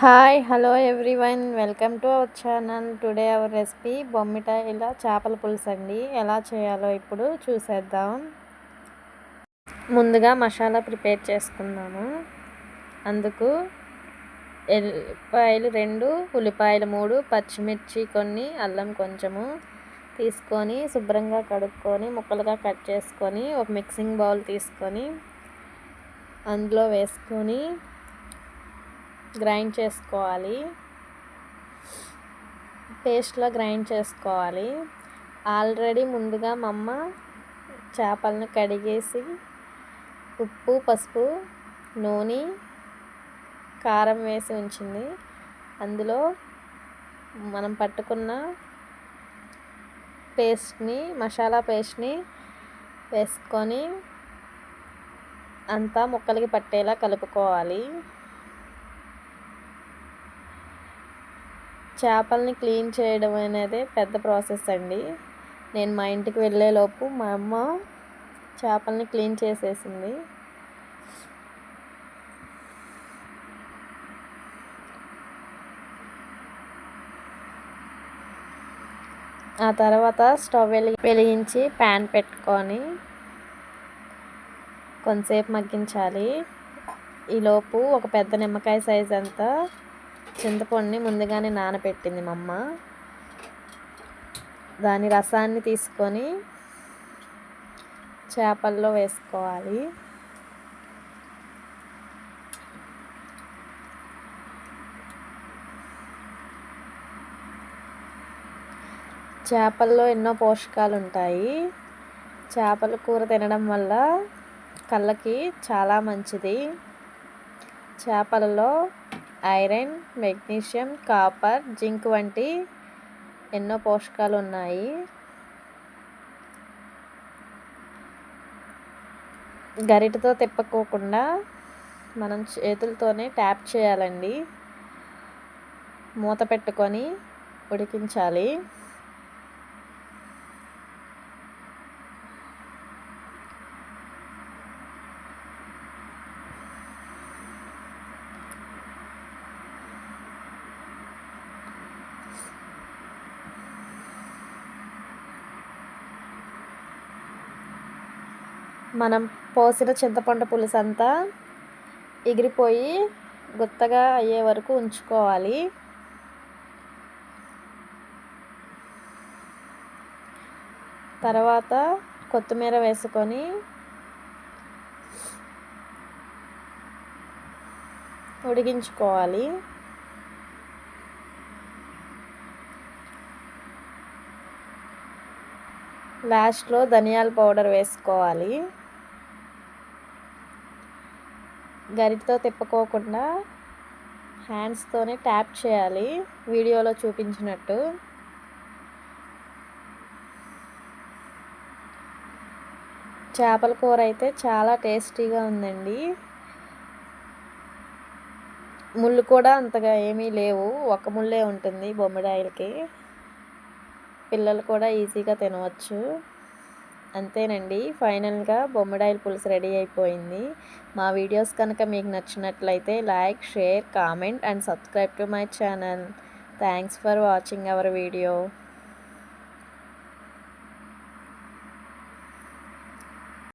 Hi hello everyone welcome to our channel today our recipe బొమ్మిటాయిల చేపల పులుసు అండి. ఎలా చేయాలో ఇప్పుడు చూసేద్దాం. ముందుగా మసాలా ప్రిపేర్ చేసుకున్నాము అందుకు ఎల్లిపాయలు రెండు ఉల్లిపాయలు మూడు పచ్చిమిర్చి కొన్ని అల్లం కొంచెము తీసుకొని శుభ్రంగా కడుక్కొని ముక్కలుగా కట్ చేసుకొని ఒక మిక్సింగ్ బౌల్ తీసుకొని అందులో వేసుకొని గ్రైండ్ చేసుకోవాలి. పేస్ట్లో గ్రైండ్ చేసుకోవాలి. ఆల్రెడీ ముందుగా మా అమ్మ చేపలను కడిగేసి ఉప్పు పసుపు నూనె కారం వేసి ఉంచింది. అందులో మనం పట్టుకున్న పేస్ట్ని మసాలా పేస్ట్ని వేసుకొని అంతా ముక్కలకి పట్టేలా కలుపుకోవాలి. చేపల్ని క్లీన్ చేయడం అనేది పెద్ద ప్రాసెస్ అండి. నేను మా ఇంటికి వెళ్ళేలోపు మా అమ్మ చేపల్ని క్లీన్ చేసేసింది. ఆ తర్వాత స్టవ్ వెలిగి వెలిగించి ప్యాన్ పెట్టుకొని కొంతసేపు మగ్గించాలి. ఈలోపు ఒక పెద్ద నిమ్మకాయ సైజ్ అంతా చింతపండుని ముందుగానే నానబెట్టింది మా అమ్మ. దాని రసాన్ని తీసుకొని చేపల్లో వేసుకోవాలి. చేపల్లో ఎన్నో పోషకాలు ఉంటాయి చేపల కూర తినడం వల్ల కళ్ళకి చాలా మంచిది. చేపలలో ఐరన్ మెగ్నీషియం కాపర్ జింక్ వంటి ఎన్నో పోషకాలు ఉన్నాయి గరిటతో తిప్పకోకుండా మనం చేతులతోనే ట్యాప్ చేయాలండి. మూత పెట్టుకొని ఉడికించాలి. మనం పోసిన చింతపండు పులుసు అంతా ఎగిరిపోయి గుత్తగా అయ్యే వరకు ఉంచుకోవాలి. తర్వాత కొత్తిమీర వేసుకొని ఉడికించుకోవాలి. లాస్ట్లో ధనియాల పౌడర్ వేసుకోవాలి. గరిటతో తిప్పుకోకుండా హ్యాండ్స్తోనే ట్యాప్ చేయాలి వీడియోలో చూపించినట్టు. చేపల కూర అయితే చాలా టేస్టీగా ఉందండి. ముళ్ళు కూడా అంతగా ఏమీ లేవు ఒక ముళ్ళే ఉంటుంది బొమ్మిడాయిలకి. పిల్లలు కూడా ఈజీగా తినవచ్చు. అంతేనండి. ఫైనల్గా బొమ్మడాయిల పులుసు రెడీ అయిపోయింది. మా వీడియోస్ కనుక మీకు నచ్చినట్లయితే like share comment and subscribe to my channel. Thanks for watching our video.